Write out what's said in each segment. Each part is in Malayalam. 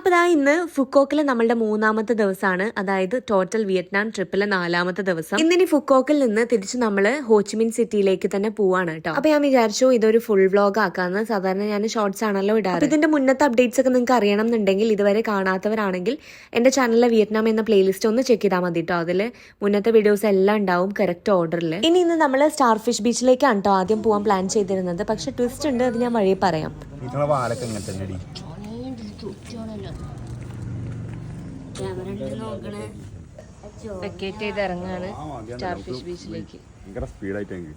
അപ്പോൾ ഇതാ ഇന്ന് ഫുക്കോക്കിലെ നമ്മളുടെ മൂന്നാമത്തെ ദിവസമാണ് അതായത് ടോട്ടൽ വിയറ്റ്നാം ട്രിപ്പിലെ നാലാമത്തെ ദിവസം. ഇന്നിനി ഫുക്കോക്കിൽ നിന്ന് തിരിച്ച് നമ്മൾ ഹോച്ചിമിൻ സിറ്റിയിലേക്ക് തന്നെ പോവാണ് കേട്ടോ. അപ്പോൾ ഞാൻ വിചാരിച്ചു ഇതൊരു ഫുൾ വ്ലോഗ് ആക്കാന്ന്. സാധാരണ ഞാൻ ഷോർട്സ് ആണല്ലോ ഇടാറ്. ഇതിന്റെ മുന്നത്തെ അപ്ഡേറ്റ്സ് ഒക്കെ നിങ്ങൾക്ക് അറിയണം എന്നുണ്ടെങ്കിൽ ഇതുവരെ കാണാത്തവരാണെങ്കിൽ എന്റെ ചാനലിലെ വിയറ്റ്നാം എന്ന പ്ലേലിസ്റ്റ് ഒന്ന് ചെക്ക് ചെയ്താൽ മതി കേട്ടോ അതിൽ മുന്നത്തെ വീഡിയോസ് എല്ലാം ഉണ്ടാവും കറക്റ്റ് ഓർഡറിൽ ഇനി ഇന്ന് നമ്മൾ സ്റ്റാർ ഫിഷ് ബീച്ചിലേക്കാണ് കേട്ടോ ആദ്യം പോകാൻ പ്ലാൻ ചെയ്തിരുന്നത്. പക്ഷെ ട്വിസ്റ്റ് ഉണ്ട് അത് ഞാൻ വഴി പറയാം നിങ്ങളെ വാലൊക്കെ ഇങ്ങനെ തന്നെ അടി വെക്കേറ്റ് ചെയ്ത് ഇറങ്ങാണ്. സ്റ്റാർ ഫിഷ് ബീച്ചിലേക്ക് ഭയങ്കര സ്പീഡായിട്ട് എനിക്ക്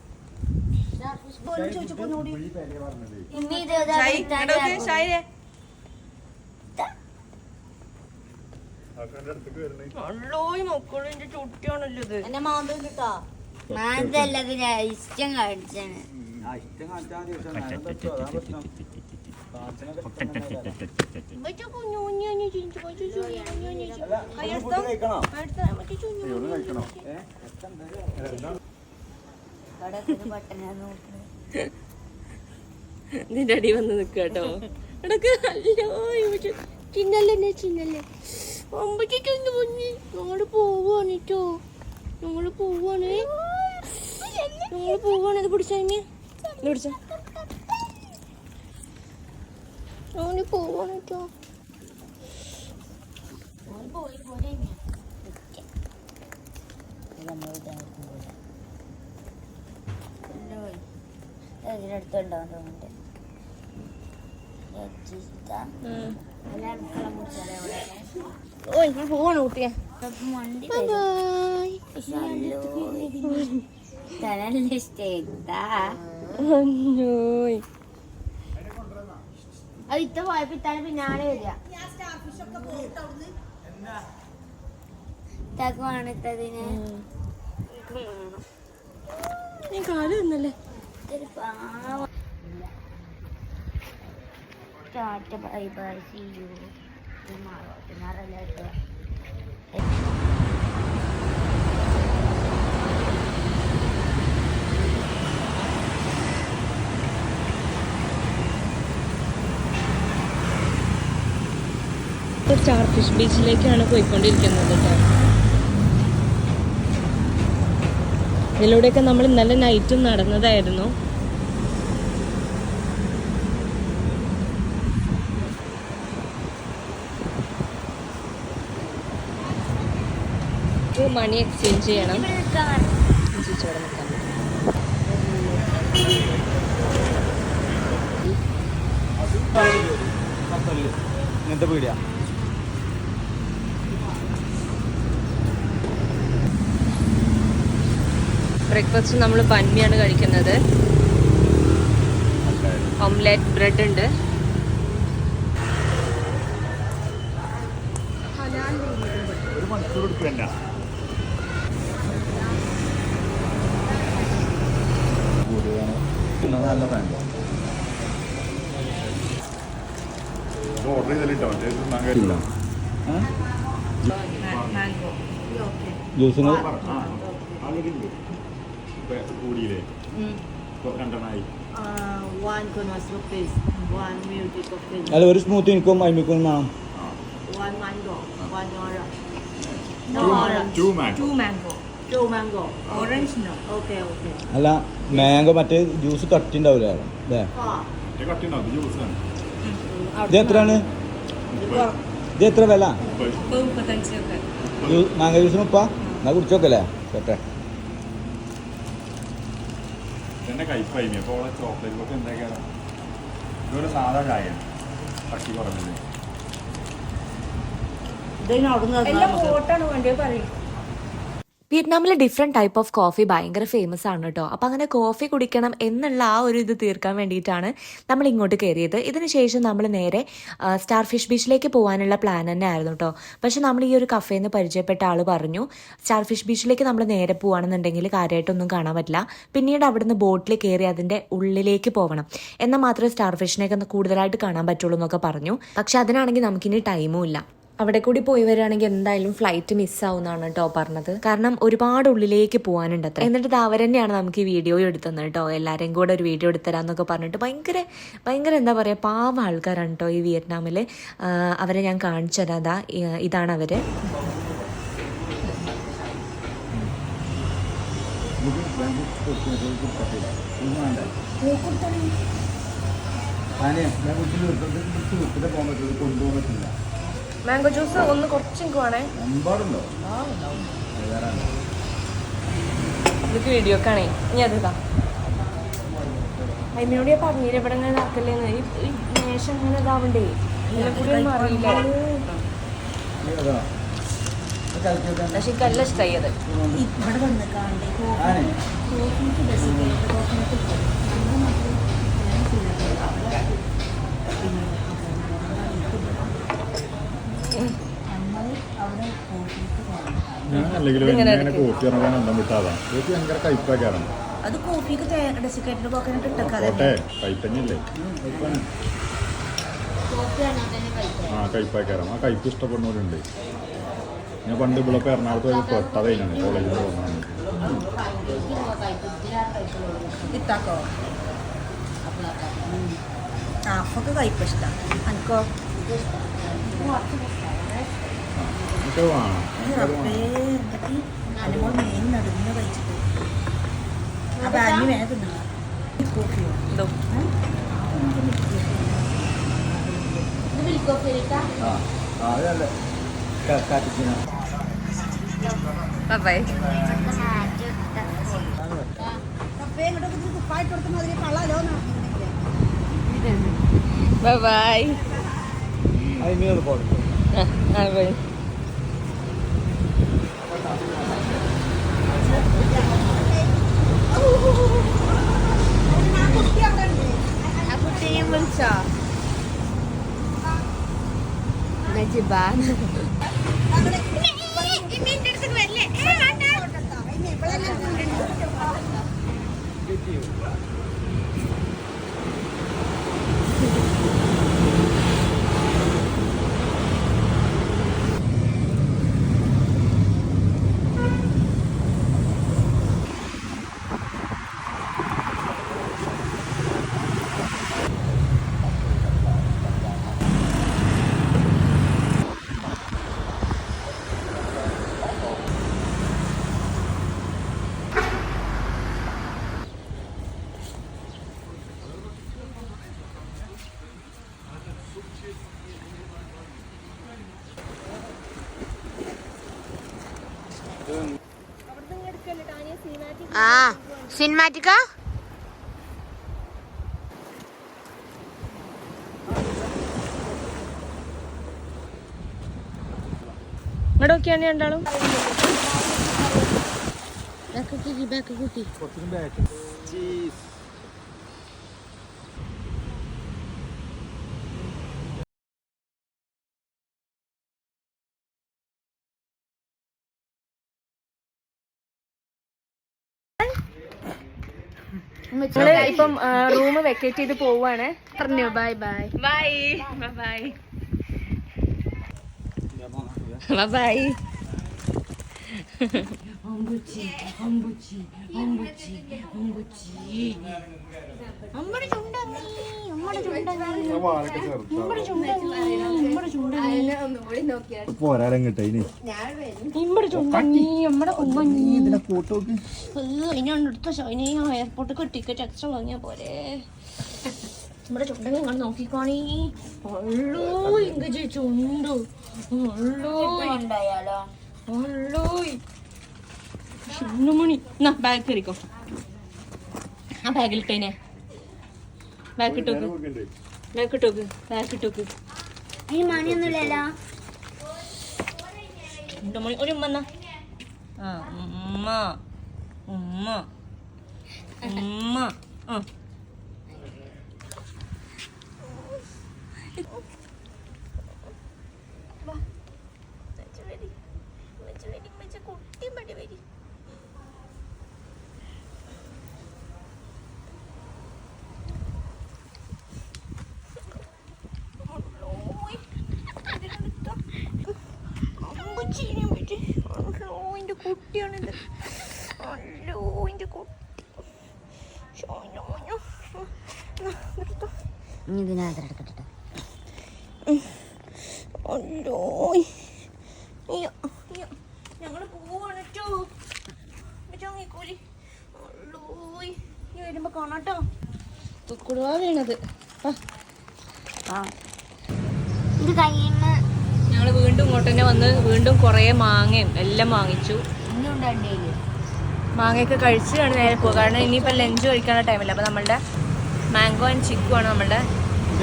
ഇഷ്ടം കാണിച്ചാണ് നിന്റെ അടി വന്ന് നിക്ക കേട്ടോ. എടക്ക് അല്ലോ ചിന്നല്ലേ? ചിന്നല്ലേ അമ്പച്ചൊന്ന് മുന്നിൽ ഞങ്ങൾ പോവാണ് കേട്ടോ ഞങ്ങൾ പോവാണ്. ഞങ്ങൾ പോവാണ്. അത് പിടിച്ചു പിടിച്ച. ഞങ്ങൾ പോവാണിട്ടോ ഇതിനടുത്തുണ്ടാവും തോന്നുന്നുണ്ട് ഓ ഞാൻ പോവാണ് കുട്ടിയെ. തനല്ല അത് ഇത്ത പോയപ്പോ ഇത്താൻ പിന്നാലെ വരിക. ഇത്താക്ക് വേണത്തതിന് നീ കാൽ തന്നല്ലേ? ഇതൊരു പാവം. Tata bye bye see you മാറോ. പിന്നാറല്ല കേട്ടോ സ്റ്റാർ ഫിഷ് ബീച്ചിലേക്കാണ് പോയിക്കൊണ്ടിരിക്കുന്നത് കേട്ടോ. ഇതിലൂടെയൊക്കെ നമ്മൾ ഇന്നലെ നൈറ്റും നടന്നതായിരുന്നു. മണി എക്സ്ചേഞ്ച് ചെയ്യണം. ഇങ്ങനത്തെ പീടിയാ. ബ്രേക്ക്ഫാസ്റ്റ് നമ്മൾ പന്മിയാണ് കഴിക്കുന്നത് ഓംലെറ്റ് ബ്രെഡ് ഉണ്ട് ഓർഡർ ചെയ്തിട്ടോ ജ്യൂസിന് കൂടിയില്ലേ? paste, അല്ല ഒരു സ്മൂത്തി എനിക്കും അമ്മിക്കും വേണം. one mango, one orange. Two- orange. two mango. Two mango. Two mango. Orange no. Okay, okay. അല്ല മാംഗോ മറ്റേ ജ്യൂസ് കട്ടിണ്ടാവില്ല അല്ലേ? ഇത് എത്രയാണ്? ഇത് എത്ര വില? മാംഗോ ജ്യൂസിന് ഉപ്പ എന്നാ കുടിച്ചോക്കല്ലേ? കേട്ടെ കയ്പായി അപ്പോൾ അവളെ ചോക്ലേറ്റ് ഒക്കെ എന്തൊക്കെയാണ് ഇതൊരു സാധാ ചായ. കട്ടി കുറഞ്ഞത്. ഇതിന് അവിടുന്ന് വിയറ്റ്നാമിലെ ഡിഫറെന്റ് ടൈപ്പ് ഓഫ് കോഫി ഭയങ്കര ഫേമസ് ആണ് കേട്ടോ അപ്പോൾ അങ്ങനെ കോഫി കുടിക്കണം എന്നുള്ള ആ ഒരു ഇത് തീർക്കാൻ വേണ്ടിയിട്ടാണ് നമ്മൾ ഇങ്ങോട്ട് കയറിയത്. ഇതിന് ശേഷം നമ്മൾ നേരെ സ്റ്റാർ ഫിഷ് ബീച്ചിലേക്ക് പോകാനുള്ള പ്ലാൻ തന്നെ ആയിരുന്നു കേട്ടോ പക്ഷെ നമ്മൾ ഈ ഒരു കഫേന്ന് നിന്ന് പരിചയപ്പെട്ട ആൾ പറഞ്ഞു സ്റ്റാർ ഫിഷ് ബീച്ചിലേക്ക് നമ്മൾ നേരെ പോകുകയാണെന്നുണ്ടെങ്കിൽ കാര്യമായിട്ടൊന്നും കാണാൻ പറ്റില്ല. പിന്നീട് അവിടുന്ന് ബോട്ടിൽ കയറി അതിന്റെ ഉള്ളിലേക്ക് പോകണം എന്നാൽ മാത്രമേ സ്റ്റാർ ഫിഷിനെയൊക്കെ കൂടുതലായിട്ട് കാണാൻ പറ്റുള്ളൂ എന്നൊക്കെ പറഞ്ഞു. പക്ഷെ അതിനാണെങ്കിൽ നമുക്കിനി ടൈമും ഇല്ല. അവിടെ കൂടി പോയി വരികയാണെങ്കിൽ എന്തായാലും ഫ്ലൈറ്റ് മിസ്സാവുന്നതാണ് കേട്ടോ പറഞ്ഞത്. കാരണം ഒരുപാട് ഉള്ളിലേക്ക് പോകാനുണ്ട് അത്ര. എന്നിട്ട് അവർ തന്നെയാണ് നമുക്ക് ഈ വീഡിയോ എടുത്തത് കേട്ടോ എല്ലാവരെയും കൂടെ ഒരു വീഡിയോ എടുത്തരാന്നൊക്കെ പറഞ്ഞിട്ട് ഭയങ്കര ഭയങ്കര എന്താ പറയുക പാവ ആൾക്കാരാണ് കേട്ടോ ഈ വിയറ്റ്നാമിൽ അവരെ ഞാൻ കാണിച്ചു തരാം. അതാ ഇ- ഇതാണ് അവർ. കൊണ്ടുപോകാൻ പറ്റില്ല. മാംഗോ ജ്യൂസ് ഒന്ന് കുറച്ചും വേണേ. ഇതൊക്കെ ഇത് വീഡിയോ കാണേ ഇനി അത് ഇതാ. അതിനോട് ഞാൻ പറഞ്ഞില്ല ഇവിടെ ഇങ്ങനെ ഇതാക്കല്ലേന്ന് ഈ മേശം അങ്ങനെ ഇതാവണ്ടേ? ഇതിനെ കൂടി ഒന്നും അറിയില്ല? പക്ഷെ എനിക്ക് ഇഷ്ടമായി അത്. ഇവിടെ വന്ന് കാണണ്ടേ? ബസ് അവിടെ കോഫിക്ക് പോകണം ഞാൻ ഇങ്ങനെ ഇറങ്ങാൻ ഭയങ്കര കയ്പാക്കാറാണ് അത് കോഫിക്ക് ഡെസിക്കേറ്റഡ് പോക്കാനായിട്ട് ഇട്ടേക്കാതെ കോട്ടെ കയ്പഞ്ഞില്ലേ ആ കയ്പാക്കാരം ആ കയ്പ് ഇഷ്ടപ്പെടുന്നവരുണ്ട്. ഞാൻ പണ്ട് ഇവിടെ എറണാകുളത്ത് പോയി പെട്ടതേനാണ് കോളേജിൽ പോകുന്നതാണ് ഇത്താക്കോ? കയ്പ ഇഷ്ടം. അനക്കോ? എനിക്ക് വേണം ബൈ ബൈ വേണം എന്തൊക്കെ അനുമോൾ മെയിൻ നടുന്ന് കഴിച്ചിട്ട് അപ്പൊ അഞ്ഞു വേണ തിന്നാ കോഫിയോ ഇതോ ആ ആ അതല്ലേ കാറ്റിച്ചിന ബൈ റബ്ബേ ഇങ്ങോട്ട് കുപ്പായിട്ട് കൊടുത്ത മാതിരി കള്ളാലോ ബൈ ബൈ അതിന് പോകട്ടെ ബൈ ആ കുട്ടിയെ വിളിച്ചോ നജിബാൻ ആ സിനിമാറ്റിക്കാ? ഇങ്ങോട്ട് നോക്കിയാണ് രണ്ടാളും. കുറച്ചും ബാക്ക് ചീസ് നമ്മൾ ഇപ്പം റൂം വെക്കേറ്റ് ചെയ്ത് പോവാണ് പറഞ്ഞു bye bye bye bye bye bye അമ്മടെ ചുണ്ടങ്ങി ഇനി. നമ്മടെ കുമ്മങ്ങി ഇതിനെ കൂട്ടോക്ക് ഇനി അടുത്ത ഷൈനി എയർപോർട്ട് ടിക്കറ്റ് എക്സ്ട്രാ വാങ്ങിയാ പോരെ. നമ്മുടെ ചുണ്ടങ്ങി ഇങ്ങനെ നോക്കിക്കോണീ. ഉള്ളൂ ഇങ്ങ ചുണ്ടു. ഉള്ളൂ ഉണ്ടായാലോ ഉള്ളൂ എന്നാ ബാഗ് കയറിക്കോ. ആ ബാഗിൽ ഇട്ടോക്ക് ബാഗ് ഇട്ടോക്ക് ഈ മണിയൊന്നുമില്ലല്ലോ. മണി. ഒരു ഉമ്മ ആ ഉമ്മ. ഉമ്മ. ഉമ്മ. ആ. കുട്ടിയാണിത്. അല്ലോ എന്റെ കുട്ടി. ഇനി ഇതിനകത്ത് എടുക്കട്ടെ. അല്ലോ ഞങ്ങൾ പോവാണ് കേട്ടോ ചങ്ങിക്കൂലി അല്ലോ ഈ വരുമ്പോ കാണാട്ടോ തുക്കുടുവാ വീണത് ആ. ഇത് കയ്യിൽ ഞങ്ങൾ വീണ്ടും ഇങ്ങോട്ട് തന്നെ വന്ന് വീണ്ടും കുറേ മാങ്ങയും എല്ലാം വാങ്ങിച്ചു. കഴിച്ച് മാങ്ങയൊക്കെ കഴിച്ചിട്ടാണ് നേരെ പോകുക കാരണം ഇനിയിപ്പോൾ ലഞ്ച് കഴിക്കാനുള്ള ടൈമില്ല അപ്പോൾ നമ്മളുടെ മാംഗോ ആൻഡ് ചിക്കു ആണ് നമ്മളുടെ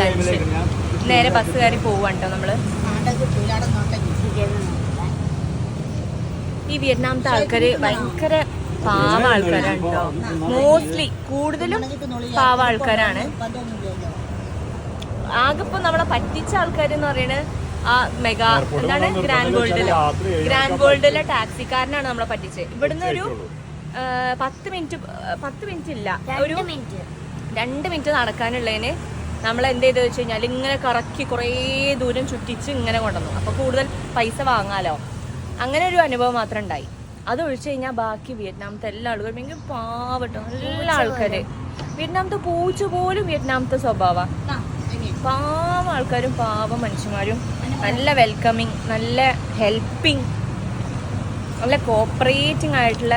ലഞ്ച് നേരെ ബസ് കയറി പോവാണ് കേട്ടോ നമ്മൾ ഈ വിയറ്റ്നാമത്തെ ആൾക്കാർ ഭയങ്കര പാവ ആൾക്കാരാണ് മോസ്റ്റ്ലി കൂടുതലും പാവ ആൾക്കാരാണ്. ആകെ ഇപ്പം നമ്മളെ പറ്റിച്ച ആൾക്കാരെന്ന് പറയുന്നത് ആ മെഗാ എന്താണ്? ഗ്രാൻഡ് ഗോൾഡിലെ ഗ്രാൻഡ് ഗോൾഡിലെ ടാക്സിക്കാരനാണ് നമ്മളെ പറ്റിച്ചത്. ഇവിടുന്ന് ഒരു പത്ത് മിനിറ്റ് പത്ത് മിനിറ്റ് ഇല്ല. ഒരു രണ്ട് മിനിറ്റ്. രണ്ട് മിനിറ്റ് നടക്കാനുള്ളതിന് നമ്മൾ എന്ത് ചെയ്തെന്ന് വെച്ച് കഴിഞ്ഞാൽ ഇങ്ങനെ കറക്കി കുറേ ദൂരം ചുറ്റിച്ച് ഇങ്ങനെ കൊണ്ടുവന്നു. അപ്പോൾ കൂടുതൽ പൈസ വാങ്ങാലോ? അങ്ങനെ ഒരു അനുഭവം മാത്രം ഉണ്ടായി. അത് ഒഴിച്ചു കഴിഞ്ഞാൽ ബാക്കി വിയറ്റ്നാമത്തെ എല്ലാ ആളുകളും ഭയങ്കര പാവട്ടോ. എല്ലാ ആൾക്കാർ വിയറ്റ്നാമത്തെ പൂച്ച പോലും വിയറ്റ്നാമത്തെ സ്വഭാവ. പാവം ആൾക്കാരും പാവം മനുഷ്യന്മാരും. നല്ല വെൽക്കമിങ് നല്ല ഹെൽപ്പിംഗ് നല്ല കോപ്പറേറ്റിംഗ് ആയിട്ടുള്ള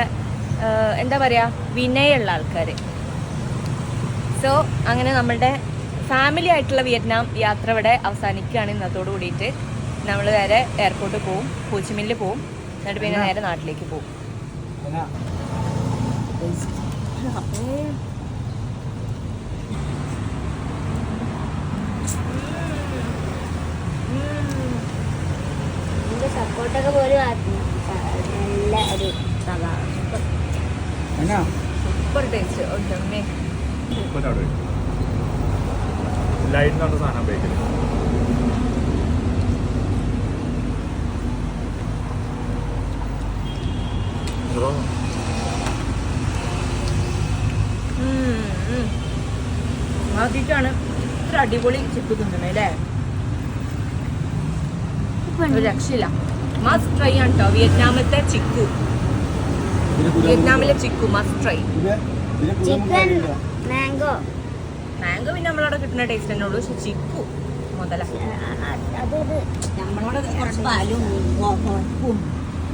എന്താ പറയുക വിനയുള്ള ആൾക്കാർ സോ അങ്ങനെ നമ്മളുടെ ഫാമിലി ആയിട്ടുള്ള വിയറ്റ്നാം യാത്ര ഇവിടെ അവസാനിക്കുകയാണ് ഇന്നത്തോട് കൂടിയിട്ട്. നമ്മൾ നേരെ എയർപോർട്ടിൽ പോവും ഹോച്ചിമില്ലിൽ പോവും എന്നിട്ട് പിന്നെ നേരെ നാട്ടിലേക്ക് പോവും. സപ്പോർട്ടൊക്കെ പോലും. നല്ല ഒരു സൂപ്പർ ടേസ്റ്റ്. ലൈറ്റ് സാധനം ബേക്കറി ആദ്യമായിട്ടാണ് ഇത്ര അടിപൊളി ചിപ്പ് തിന്നണേ അല്ലേ? ഒരു രക്ഷയില്ല. മസ്റ്റ് ട്രൈ ആണ് കേട്ടോ വിയറ്റ്നാമത്തെ ചിക്കു. വിയറ്റ്നാമിലെ chikoo must try chicken mango mango പിന്നെ നമ്മളവിടെ കിട്ടുന്ന ടേസ്റ്റ് തന്നെ ഉള്ളൂ. പക്ഷെ ചിക്കു മുതല. നമ്മളോട് കുറച്ച് പാലും ഉറപ്പും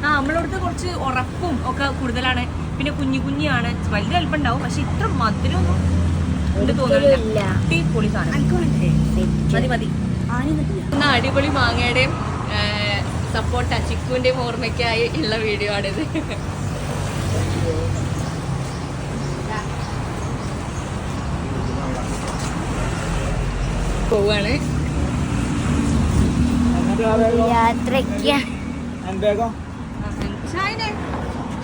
ആ നമ്മളടുത്ത് കുറച്ച് ഉറപ്പും ഒക്കെ കൂടുതലാണ്. പിന്നെ കുഞ്ഞു കുഞ്ഞിയാണ്. വലിയ അല്പം ഉണ്ടാവും പക്ഷെ ഇത്ര മധുരമൊന്നും ഉണ്ട് തോന്നുന്നില്ല. അടിപൊളി സാധനം. മതി മതി. അടിപൊളി മാങ്ങയുടെയും സപ്പോർട്ട ചിക്കുവിന്റെയും ഓർമ്മയ്ക്കായി ഉള്ള വീഡിയോ ആണിത്. പോവാണ്. യാത്രയ്ക്ക്.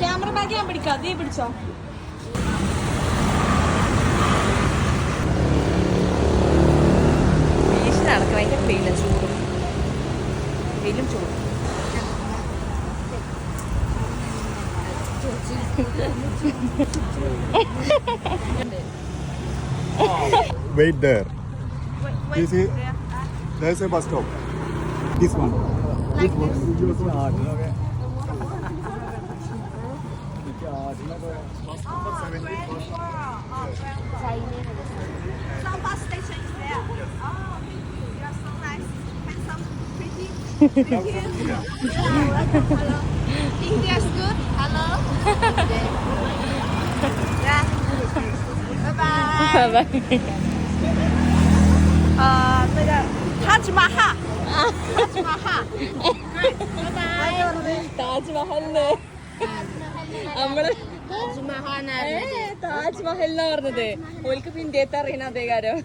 Camera bag? ഞാൻ പിടിക്കാം. അതേ പിടിച്ചോ? വീശി നടക്ക ഭയങ്കര വെയില wait there. Wait, wait this is there. there's a bus stop. This one. Like this one. This one. Okay. Oh, bus station is there. Oh, you are so nice, handsome, pretty, yeah. Hello. India is good. Hello. yeah. Bye bye. Bye bye. Number 70, bus number- താജ്മഹലിന് നമ്മൾ താജ്മഹൽ എന്നാ പറഞ്ഞത് ഓൽക്ക് ഇന്ത്യത്തെ അറിയണ അതേ കാര്യം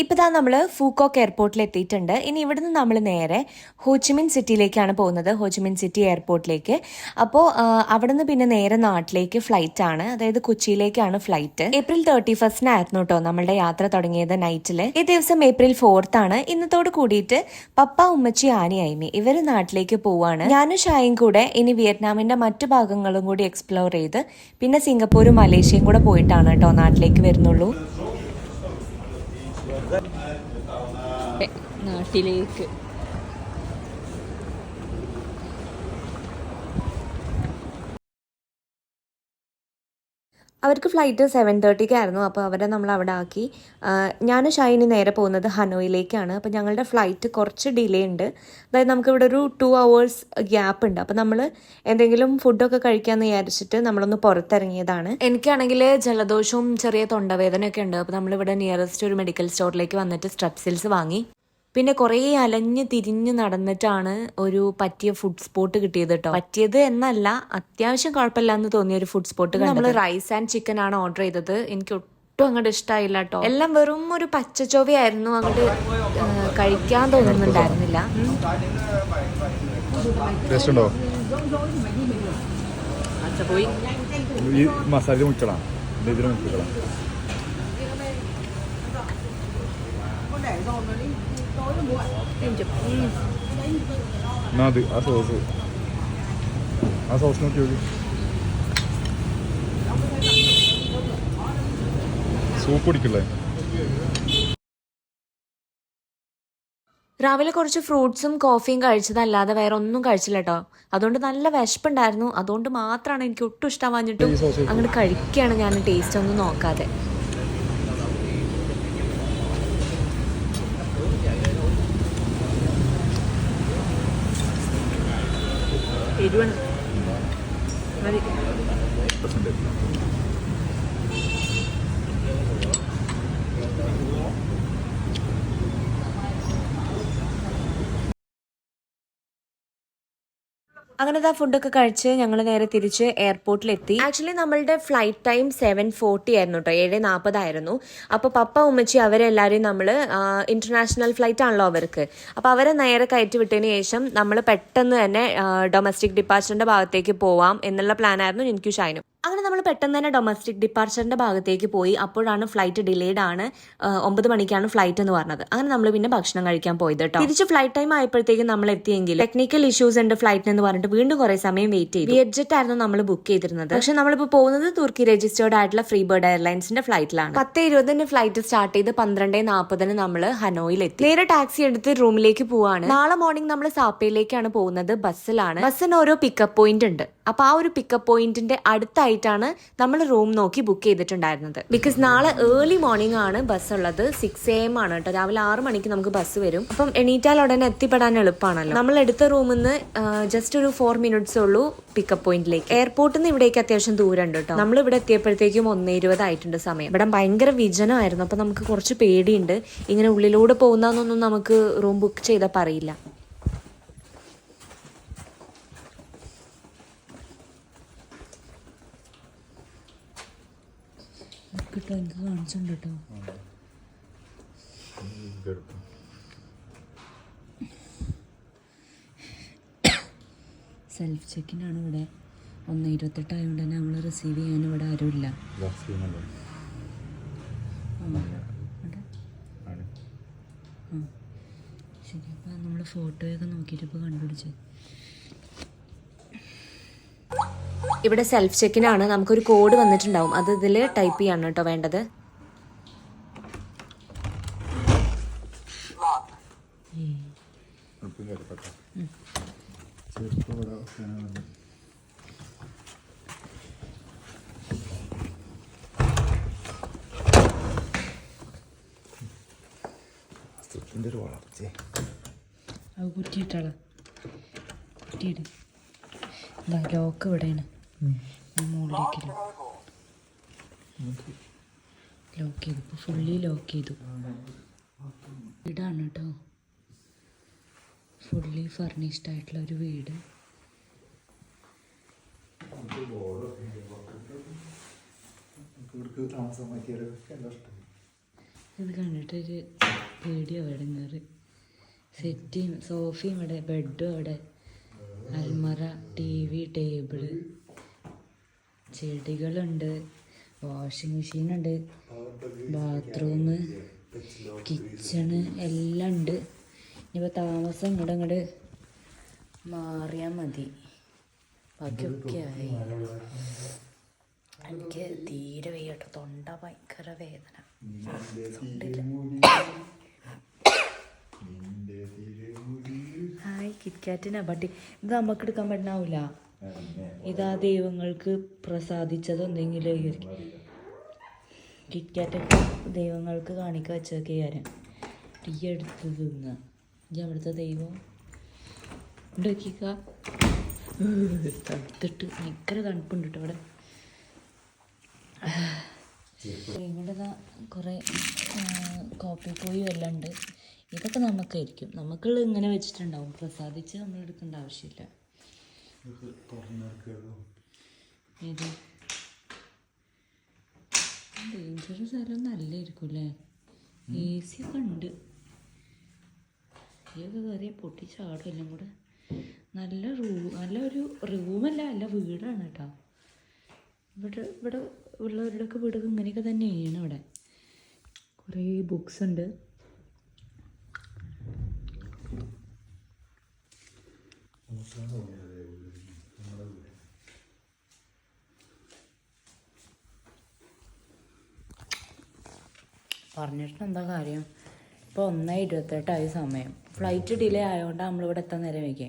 ഇപ്പോൾ നമ്മൾ ഫൂക്കോക്ക് എയർപോർട്ടിൽ എത്തിയിട്ടുണ്ട് ഇനി ഇവിടുന്ന് നമ്മൾ നേരെ ഹോച്ചിമിൻ സിറ്റിയിലേക്കാണ് പോകുന്നത്. ഹോച്ചിമിൻ സിറ്റി എയർപോർട്ടിലേക്ക്. അപ്പോൾ അവിടുന്ന് പിന്നെ നേരെ നാട്ടിലേക്ക് ഫ്ലൈറ്റ് ആണ് അതായത് കൊച്ചിയിലേക്കാണ് ഫ്ലൈറ്റ്. ഏപ്രിൽ തേർട്ടി ഫസ്റ്റിനായിരുന്നു കേട്ടോ നമ്മളുടെ യാത്ര തുടങ്ങിയത് നൈറ്റിൽ ഈ ദിവസം ഏപ്രിൽ ഫോർത്ത് ആണ് ഇന്നത്തോട് കൂടിയിട്ട് പപ്പ ഉമ്മച്ചി ആനി അയിമി ഇവർ നാട്ടിലേക്ക് പോവാണ്. ഞാനും ഷായും കൂടെ ഇനി വിയറ്റ്നാമിന്റെ മറ്റു ഭാഗങ്ങളും കൂടി എക്സ്പ്ലോർ ചെയ്ത് പിന്നെ സിംഗപ്പൂരും മലേഷ്യയും കൂടെ പോയിട്ടാണ് കേട്ടോ നാട്ടിലേക്ക് വരുന്നുള്ളൂ. നാട്ടിലേക്ക് അവർക്ക് ഫ്ലൈറ്റ് സെവൻ തേർട്ടിക്കായിരുന്നു അപ്പോൾ അവരെ നമ്മൾ അവിടെ ആക്കി. ഞാൻ ഷൈനി നേരെ പോകുന്നത് ഹനോയിലേക്കാണ്. അപ്പോൾ ഞങ്ങളുടെ ഫ്ലൈറ്റ് കുറച്ച് ഡിലേ ഉണ്ട്. അതായത് നമുക്കിവിടെ ഒരു ടു അവേഴ്സ് ഗ്യാപ്പ് ഉണ്ട്. അപ്പോൾ നമ്മൾ എന്തെങ്കിലും ഫുഡൊക്കെ കഴിക്കാമെന്ന് വിചാരിച്ചിട്ട് നമ്മളൊന്ന് പുറത്തിറങ്ങിയതാണ്. എനിക്കാണെങ്കിൽ ജലദോഷവും ചെറിയ തൊണ്ടവേദനയൊക്കെ ഉണ്ട്. അപ്പോൾ നമ്മളിവിടെ നിയറസ്റ്റ് ഒരു മെഡിക്കൽ സ്റ്റോറിലേക്ക് വന്നിട്ട് സ്ട്രെപ്സിൽസ് വാങ്ങി. പിന്നെ കുറേ അലഞ്ഞ് തിരിഞ്ഞ് നടന്നിട്ടാണ് ഒരു പറ്റിയ ഫുഡ് സ്പോട്ട് കിട്ടിയത് കേട്ടോ പറ്റിയത് എന്നല്ല അത്യാവശ്യം കുഴപ്പമില്ല എന്ന് തോന്നിയ ഒരു ഫുഡ് സ്പോട്ട് നമ്മൾ റൈസ് ആൻഡ് ചിക്കൻ ആണ് ഓർഡർ ചെയ്തത്. എനിക്ക് ഒട്ടും അങ്ങോട്ട് ഇഷ്ടമായില്ല കേട്ടോ എല്ലാം വെറും ഒരു പച്ചച്ചോവയായിരുന്നു അങ്ങോട്ട് കഴിക്കാൻ തോന്നുന്നുണ്ടായിരുന്നില്ല. മസാല ഇതിന് മുക്കണം എന്നാ അത് ആ സോസ് ആ സോസ് നോക്കി നോക്കി സൂപ്പ് കുടിക്കില്ലേ രാവിലെ കുറച്ച് ഫ്രൂട്ട്സും കോഫിയും കഴിച്ചതല്ലാതെ വേറെ ഒന്നും കഴിച്ചില്ല കേട്ടോ. അതുകൊണ്ട് നല്ല വിശപ്പുണ്ടായിരുന്നു. അതുകൊണ്ട് മാത്രമാണ് എനിക്ക് ഒട്ടും ഇഷ്ടമാഞ്ഞിട്ടും അങ്ങോട്ട് കഴിക്കുകയാണ് ഞാൻ ടേസ്റ്റ് ഒന്നും നോക്കാതെ. doing അങ്ങനെ ആ ഫുഡൊക്കെ കഴിച്ച് ഞങ്ങൾ നേരെ തിരിച്ച് എയർപോർട്ടിലെത്തി ആക്ച്വലി നമ്മളുടെ ഫ്ലൈറ്റ് ടൈം സെവൻ ഫോർട്ടി ആയിരുന്നു കേട്ടോ ഏഴ് നാൽപ്പതായിരുന്നു അപ്പോൾ പപ്പ ഉമ്മച്ചി അവരെല്ലാവരെയും നമ്മൾ ഇന്റർനാഷണൽ ഫ്ലൈറ്റ് ആണല്ലോ അവർക്ക്. അപ്പോൾ അവരെ നേരെ കയറ്റി വിട്ടതിന് ശേഷം നമ്മൾ പെട്ടെന്ന് തന്നെ ഡൊമസ്റ്റിക് ഡിപ്പാർച്ചറിന്റെ ഭാഗത്തേക്ക് പോവാം എന്നുള്ള പ്ലാനായിരുന്നു എനിക്കും ഷൈനും. അങ്ങനെ നമ്മൾ പെട്ടെന്ന് തന്നെ ഡൊമസ്റ്റിക് ഡിപ്പാർച്ചറിന്റെ ഭാഗത്തേക്ക് പോയി. അപ്പോഴാണ് ഫ്ലൈറ്റ് ഡിലേഡ് ആണ്. ഒമ്പത് മണിക്കാണ് ഫ്ലൈറ്റ് എന്ന് പറഞ്ഞത്. അങ്ങനെ നമ്മൾ പിന്നെ ഭക്ഷണം കഴിക്കാൻ പോയത് കേട്ടോ തിരിച്ച് ഫ്ലൈറ്റ് ടൈം ആയപ്പോഴത്തേക്കും നമ്മൾ എത്തിയെങ്കിൽ ടെക്നിക്കൽ ഇഷ്യൂസ് ഉണ്ട് ഫ്ലൈറ്റ് എന്ന് പറഞ്ഞിട്ട് വീണ്ടും കുറെ സമയം വെയിറ്റ് ചെയ്തു. വിയറ്റ്ജെറ്റ് ആയിരുന്നു നമ്മൾ ബുക്ക് ചെയ്തിരുന്നത്. പക്ഷെ നമ്മളിപ്പോൾ പോകുന്നത് തുർക്കി രജിസ്റ്റേർഡ് ആയിട്ടുള്ള ഫ്രീ ബേർഡ് എയർലൈൻസിന്റെ ഫ്ലൈറ്റിലാണ് പത്ത് ഇരുപതിന് ഫ്ലൈറ്റ് സ്റ്റാർട്ട് ചെയ്ത് പന്ത്രണ്ട് നാൽപ്പതിന് നമ്മൾ ഹനോയിൽ എത്തി. നേരെ ടാക്സി എടുത്ത് റൂമിലേക്ക് പോവാണ്. നാളെ മോർണിംഗ് നമ്മൾ സാപ്പയിലേക്കാണ് പോകുന്നത് ബസ്സിലാണ്. ബസ്സിന് ഓരോ പിക്കപ്പ് പോയിന്റ് ഉണ്ട്. അപ്പൊ ആ ഒരു പിക്കപ്പ് പോയിന്റിന്റെ അടുത്തായിട്ടാണ് നമ്മൾ റൂം നോക്കി ബുക്ക് ചെയ്തിട്ടുണ്ടായിരുന്നത്. ബിക്കോസ് നാളെ ഏർലി മോർണിംഗ് ആണ് ബസ് ഉള്ളത്. സിക്സ് എ എം ആണ് കേട്ടോ. രാവിലെ ആറ് മണിക്ക് നമുക്ക് ബസ് വരും. അപ്പം എണീറ്റാൽ ഉടനെ എത്തിപ്പെടാൻ എളുപ്പമാണല്ലോ. നമ്മൾ എടുത്ത റൂമിൽ നിന്ന് ജസ്റ്റ് ഒരു ഫോർ മിനിറ്റ്സ് ഉള്ളൂ പിക്കപ്പ് പോയിന്റിലേക്ക് എയർപോർട്ടിൽ നിന്ന് ഇവിടേക്ക് അത്യാവശ്യം ദൂരം ഉണ്ട് കേട്ടോ. നമ്മൾ ഇവിടെ എത്തിയപ്പോഴത്തേക്കും ഒന്നേ ഇരുപതായിട്ടുണ്ട് സമയം. ഇവിടെ ഭയങ്കര വിജനമായിരുന്നു. അപ്പൊ നമുക്ക് കുറച്ച് പേടിയുണ്ട്. ഇങ്ങനെ ഉള്ളിലൂടെ പോകുന്നതെന്നൊന്നും നമുക്ക് റൂം ബുക്ക് ചെയ്താൽ പറയില്ല. കിട്ടോ. എനിക്ക് കാണിച്ചിട്ടുണ്ട് കേട്ടോ. സെൽഫ് ചെക്കിനാണ് ഇവിടെ ഒന്ന് ഇരുപത്തെട്ടായതുകൊണ്ട് തന്നെ നമ്മൾ റിസീവ് ചെയ്യാൻ ഇവിടെ ആരുമില്ല. ശരി അപ്പം നമ്മൾ ഫോട്ടോയൊക്കെ നോക്കിയിട്ട് ഇപ്പോൾ കണ്ടുപിടിച്ചത് ഇവിടെ സെൽഫ് ചെക്കിനാണ് നമുക്കൊരു കോഡ് വന്നിട്ടുണ്ടാവും. അത് ഇതിൽ ടൈപ്പ് ചെയ്യാണ് കേട്ടോ വേണ്ടത്. ഒരു വളർച്ചേ അത് കുറ്റിയിട്ടാളാ കുറ്റിയിട് എന്താ ലോക്ക് ഇവിടെയാണ്. മുകളിലേക്ക് ലോക്ക് ചെയ്തു. ഇപ്പോൾ ഫുള്ളി ലോക്ക് ചെയ്തു. വീടാണ് കേട്ടോ ഫുള്ളി ഫർണിഷ്ഡ് ആയിട്ടുള്ള ഒരു വീട്. ഇത് കണ്ടിട്ടൊരു പേടിയോ കയറി സെറ്റിയും സോഫയും ഇവിടെ ബെഡും അവിടെ അൽമറ ടി വി ടേബിൾ ചെടികളുണ്ട് വാഷിംഗ് മെഷീനുണ്ട് ബാത്റൂം കിച്ചണ് എല്ലാം ഉണ്ട്. ഇനിയിപ്പോൾ താമസം ഇങ്ങോട്ട് അങ്ങോട്ട് മാറിയാൽ മതി. ബാക്കിയൊക്കെ ആയി. എനിക്ക് തീരെ വയ്യട്ടോ തൊണ്ട ഭയങ്കര വേദന. ഹായ് കിറ്റ്കാറ്റിനാ ബട്ടി. ഇത് നമുക്ക് എടുക്കാൻ പറ്റുന്നാവൂല ഇതാ ദൈവങ്ങൾക്ക് പ്രസാദിച്ചത് എന്തെങ്കിലും ആയിരിക്കും. കിറ്റ്കാറ്റൊക്കെ ദൈവങ്ങൾക്ക് കാണിക്ക വെച്ചൊക്കെ ആരാ? ടീ എടുത്ത് തിന്ന അവിടുത്തെ ദൈവം. ഉണ്ടാക്കിക്ക തണുത്തിട്ട് ഭയങ്കര തണുപ്പുണ്ട് കേട്ടോ അവിടെ. ഇവിടെ കുറേ കോപ്പി പോയി എല്ലാം ഉണ്ട് ഇതൊക്കെ നമുക്കായിരിക്കും. നമുക്കുള്ള ഇങ്ങനെ വെച്ചിട്ടുണ്ടാവും. പ്രസാദിച്ച് നമ്മൾ എടുക്കേണ്ട ആവശ്യമില്ല. ഏത് ഡേഞ്ചർ സ്ഥലം നല്ലായിരിക്കും അല്ലേ എ സി ഒക്കെ ഉണ്ട് ഇതൊക്കെ കയറിയ പൊട്ടി ചാടും എല്ലാം കൂടെ നല്ല റൂം നല്ല ഒരു റൂമല്ല അല്ല വീടാണ് കേട്ടോ ഇവിടെ ഇവിടെ ഉള്ളവരുടെയൊക്കെ വീടൊക്കെ ഇങ്ങനെയൊക്കെ തന്നെ തന്നെയാണ് ഇവിടെ കുറേ ബുക്സ് ഉണ്ട്. പറഞ്ഞിട്ട് എന്താ കാര്യം? ഇപ്പോൾ ഒന്നേ ഇരുപത്തെട്ടായി സമയം. ഫ്ലൈറ്റ് ഡിലേ ആയതുകൊണ്ട് നമ്മളിവിടെ എത്താൻ നേരം വയ്ക്കേ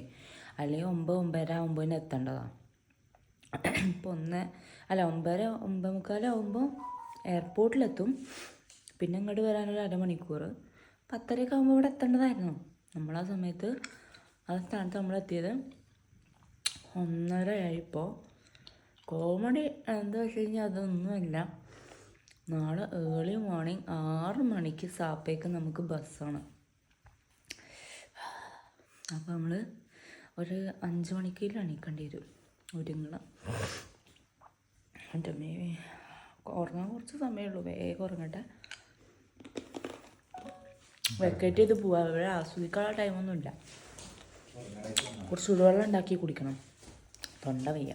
അല്ലെങ്കിൽ ഒമ്പത് ഒമ്പതര ഒമ്പതിന് എത്തേണ്ടതാണ് ഇപ്പോൾ ഒന്ന് അല്ല ഒമ്പതര ഒമ്പത് മുക്കാലാവുമ്പോൾ എയർപോർട്ടിലെത്തും പിന്നെ ഇങ്ങോട്ട് വരാനൊരു അരമണിക്കൂർ പത്തരയൊക്കെ ആകുമ്പോൾ ഇവിടെ എത്തേണ്ടതായിരുന്നു. ആ സമയത്ത് ആ സ്ഥാനത്ത് നമ്മളെത്തിയത് ഒന്നര ആയിപ്പോൾ കോമഡി എന്താ വെച്ച് കഴിഞ്ഞാൽ അതൊന്നുമല്ല. നാളെ ഏർലി മോർണിംഗ് ആറ് മണിക്ക് സാപ്പേക്ക് നമുക്ക് ബസ്സാണ്. അപ്പോൾ നമ്മൾ ഒരു അഞ്ച് മണിക്ക് എണീക്കേണ്ടി വരും ഒരുങ്ങണം എന്റെ മേ ഉറങ്ങാൻ കുറച്ച് സമയമുള്ളൂ വേഗം ഉറങ്ങട്ടെ. വെക്കേറ്റ് ചെയ്ത് പോവാ ഇവിടെ ആസ്വദിക്കാനുള്ള ടൈമൊന്നുമില്ല കുറച്ച് ചുടുവെള്ളം ഉണ്ടാക്കി കുടിക്കണം. തൊണ്ട വയ്യ.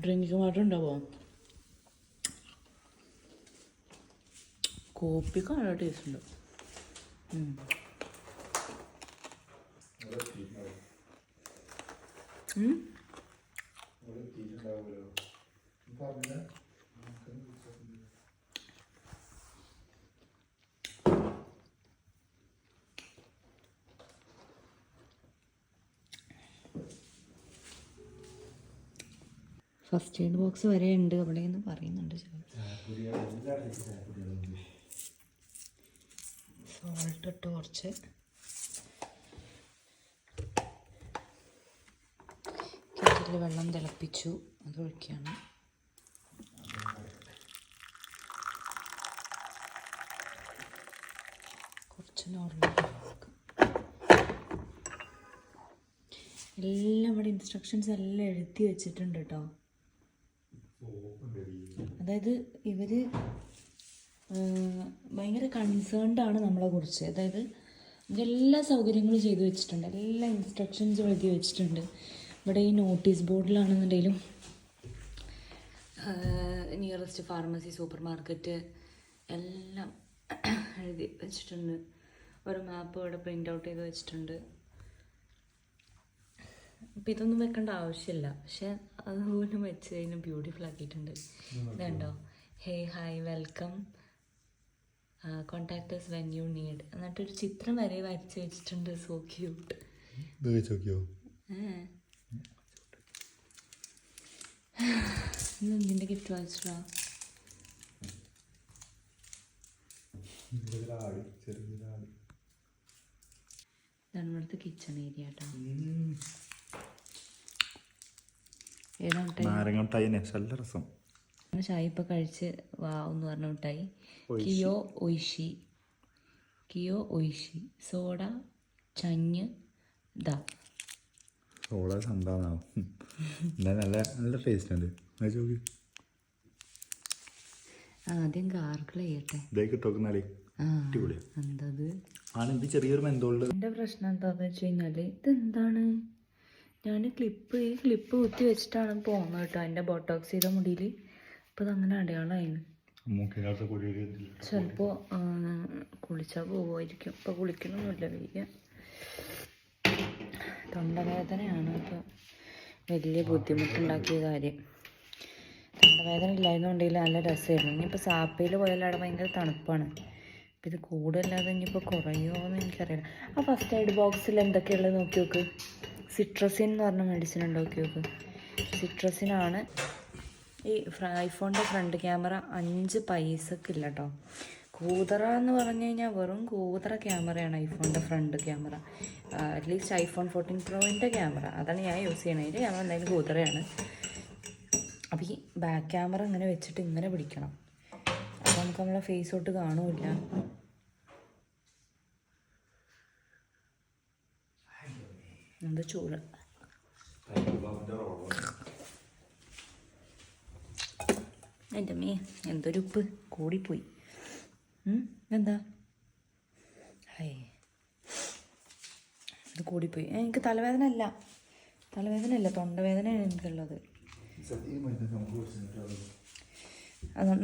ഡ്രിങ്ക് മാത്രം ഉണ്ടാവോ കോപ്പിക്ക് നല്ല ടേസ്റ്റ് ഉണ്ട്. ഉം. ഉം. ഫസ്റ്റ് എയ്ഡ് ബോക്സ് വരെ ഉണ്ട് അവിടെ എന്ന് പറയുന്നുണ്ട് സോൾട്ട് ഇട്ട് കുറച്ച്. കെറ്റിൽ വെള്ളം തിളപ്പിച്ചു. അത് ഒഴിക്കുകയാണ് കുറച്ച് നോർമൽ എല്ലാം ഇവിടെ ഇൻസ്ട്രക്ഷൻസ് എല്ലാം എഴുതി വെച്ചിട്ടുണ്ട് കേട്ടോ അതായത് ഇവർ ഭയങ്കര കൺസേൺഡ് ആണ് നമ്മളെ കുറിച്ച്. അതായത് എല്ലാ സൗകര്യങ്ങളും ചെയ്തു വെച്ചിട്ടുണ്ട്. എല്ലാ ഇൻസ്ട്രക്ഷൻസും എഴുതി വെച്ചിട്ടുണ്ട്. ഇവിടെ ഈ നോട്ടീസ് ബോർഡിലാണെന്നുണ്ടെങ്കിലും നിയറസ്റ്റ് ഫാർമസി സൂപ്പർ മാർക്കറ്റ് എല്ലാം എഴുതി വെച്ചിട്ടുണ്ട്. ഒരു മാപ്പ് ഇവിടെ പ്രിന്റ് ഔട്ട് ചെയ്ത് വെച്ചിട്ടുണ്ട്. അപ്പം ഇതൊന്നും വെക്കേണ്ട ആവശ്യമില്ല. പക്ഷെ അതുപോലും വെച്ച് കഴിഞ്ഞാൽ ബ്യൂട്ടിഫുൾ ആക്കിയിട്ടുണ്ട്. ഇതുണ്ടോ? Hey hi welcome contactors when you need എന്നിട്ടൊരു ചിത്രം വരെ വരച്ച് വെച്ചിട്ടുണ്ട്. സോ ക്യൂട്ട് എന്തിന്റെ ഗിഫ്റ്റ് ചെറിയൊരാട് ഇതാണ് ഇവിടുത്തെ കിച്ചൺ ഏരിയ കേട്ടോ ഏതാ മിഠായി? നാരങ്ങ മിഠായി നല്ല രസം. ചായ ഇപ്പം കഴിച്ച് വാ എന്ന് പറഞ്ഞ മിഠായി. കിയോ ഒയ്ഷി കിയോ ഒയ്ഷി സോഡ ചഞ്ഞ് ദാ. സോള സന്താനാവും എന്താ നല്ല നല്ല ടേസ്റ്റ് ഉണ്ട്. നോക്കി ആദ്യം ഗാർഗിൾ ചെയ്യട്ടെ. ഇതായി കിട്ടോക്കുന്നാലേ ആ അടിപൊളിയാ. എന്തത്? ആണ് ഇത് ചെറിയൊരു മെന്തോളിൽ എന്റെ പ്രശ്നം എന്താണെന്ന് വെച്ച് കഴിഞ്ഞാൽ ഇതെന്താണ്? ഞാൻ ക്ലിപ്പ് ഈ ക്ലിപ്പ് കുത്തി വെച്ചിട്ടാണ് പോകുന്നത് കേട്ടോ എന്റെ ബോട്ടോക്സ് ചെയ്ത മുടിയിൽ ഇപ്പോൾ ഇതങ്ങനെ അടയാളമായിരുന്നു മൂക്കിനകത്ത് കുഴി ചിലപ്പോൾ കുളിച്ചാൽ പോവുമായിരിക്കും ഇപ്പോൾ കുളിക്കണമൊന്നുമില്ല വയ്യ തൊണ്ടവേദനയാണ് ഇപ്പോൾ വലിയ ബുദ്ധിമുട്ടുണ്ടാക്കിയ കാര്യം. തൊണ്ടവേദന ഇല്ലായിരുന്നുണ്ടെങ്കിൽ നല്ല രസമായിരുന്നു. ഇനിയിപ്പോൾ സാപ്പയിൽ പോയാൽ അവിടെ ഭയങ്കര തണുപ്പാണ്. ഇത് കൂടുതലല്ലാതെ ഇനിയിപ്പോൾ കുറയുമോ എന്ന് എനിക്കറിയില്ല. ആ ഫസ്റ്റ് എയ്ഡ് ബോക്സിൽ എന്തൊക്കെയുള്ളത് നോക്കി നോക്ക് സിട്രസിൻ എന്ന് പറഞ്ഞ മെഡിസിൻ ഉണ്ട് നോക്കി സിട്രസിനാണ് ഈ ഐഫോണിന്റെ ഫ്രണ്ട് ക്യാമറ അഞ്ച് പൈസക്ക് ഇല്ല കേട്ടോ കൂതറ എന്ന് പറഞ്ഞു കഴിഞ്ഞാൽ വെറും കൂതറ ക്യാമറയാണ് ഐഫോണിന്റെ front camera at least iPhone fourteen പ്രോയിന്റെ camera അതാണ് ഞാൻ യൂസ് ചെയ്യണത് അതിന്റെ ക്യാമറ എന്തായാലും കൂതറയാണ്. അപ്പോൾ ഈ ബാക്ക് ക്യാമറ ഇങ്ങനെ വെച്ചിട്ട് ഇങ്ങനെ പിടിക്കണം. അപ്പോൾ നമുക്ക് നമ്മളെ ഫേസ് തൊട്ട് കാണൂല എന്താ ചൂട് എന്റെ മേ എന്തൊരു ഉപ്പ്? കൂടിപ്പോയി. എന്താ ഹൈ. ഇത് കൂടിപ്പോയി. എനിക്ക് തലവേദന അല്ല. തലവേദന അല്ല തൊണ്ടവേദനയാണ് എനിക്കുള്ളത്.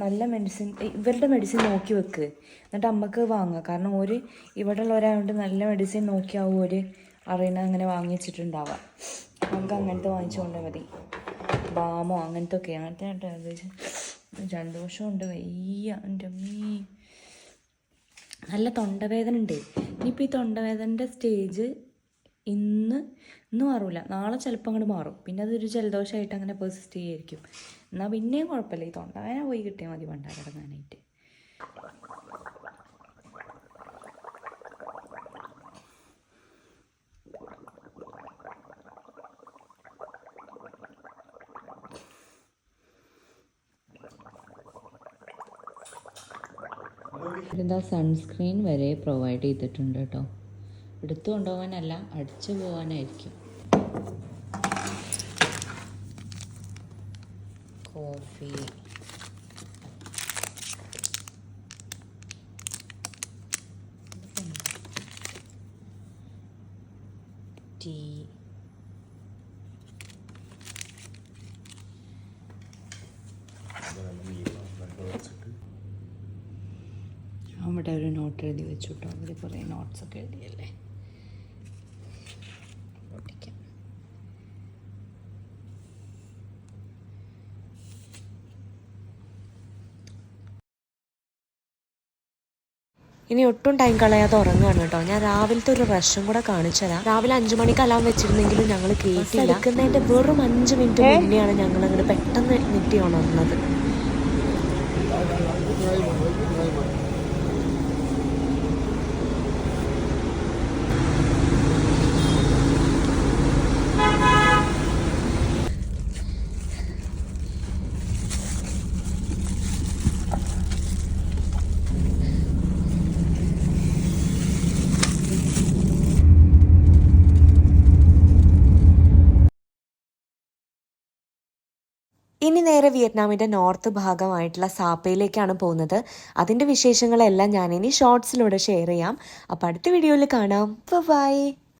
നല്ല മെഡിസിൻ ഇവരുടെ മെഡിസിൻ നോക്കി വെക്ക്. എന്നിട്ട് അമ്മയ്ക്ക് വാങ്ങുക. കാരണം ഒരു ഇവിടെ ഉള്ളവരായതുകൊണ്ട് നല്ല മെഡിസിൻ നോക്കിയാവും ഒരു അറിയണ അങ്ങനെ വാങ്ങിച്ചിട്ടുണ്ടാവാം. നമുക്ക് അങ്ങനത്തെ വാങ്ങിച്ചുകൊണ്ടേ മതി. ബാമോ അങ്ങനത്തെ ഒക്കെ അങ്ങനത്തെ ആയിട്ട് ജലദോഷമുണ്ട്. വയ്യ എന്റെ അമ്മീ. നല്ല തൊണ്ടവേദന ഉണ്ട്. ഇനിയിപ്പോൾ ഈ തൊണ്ടവേദനന്റെ സ്റ്റേജ് ഇന്ന് ഇന്ന് മാറൂല. നാളെ ചിലപ്പോൾ അങ്ങോട്ട് മാറും. പിന്നെ അതൊരു ജലദോഷമായിട്ട് അങ്ങനെ പെർസിസ്റ്റ് ചെയ്യായിരിക്കും. എന്നാൽ പിന്നെയും കുഴപ്പമില്ല. ഈ തൊണ്ടവേദന പോയി കിട്ടിയാൽ മതി പണ്ടാക്കിടങ്ങാനായിട്ട് ഇതാ സൺസ്ക്രീൻ വരെ പ്രൊവൈഡ് ചെയ്തിട്ടുണ്ട് കേട്ടോ എടുത്തു കൊണ്ടുപോകാനല്ല അടിച്ചു പോകാനായിരിക്കും. കോഫി ടീ അവിടെ ഒരു നോട്ട് എഴുതി അതിൽ കുറേ നോട്ട്സ് ഒക്കെ എഴുതിയല്ലേ? ഇനി ഒട്ടും ടൈം കളയാതെ ഉറങ്ങുകയാണ് കേട്ടോ. ഞാൻ രാവിലത്തെ ഒരു റഷും കൂടെ കാണിച്ചു തരാം. രാവിലെ അഞ്ചു മണിക്ക് അലാം വെച്ചിരുന്നെങ്കിലും ഞങ്ങൾ കേട്ടില്ല. എടുക്കുന്നതിന്റെ വെറും അഞ്ച് മിനിറ്റ് മുന്നെയാണ് ഞങ്ങൾ അങ്ങോട്ട് പെട്ടെന്ന് നെറ്റി ഉണർന്നത്. ഇനി നേരെ വിയറ്റ്നാമിന്റെ നോർത്ത് ഭാഗമായിട്ടുള്ള സാപ്പയിലേക്കാണ് പോകുന്നത്. അതിന്റെ വിശേഷങ്ങളെല്ലാം ഞാനിനി ഷോർട്സിലൂടെ ഷെയർ ചെയ്യാം. അപ്പോൾ അടുത്ത വീഡിയോയിൽ കാണാം. ബൈ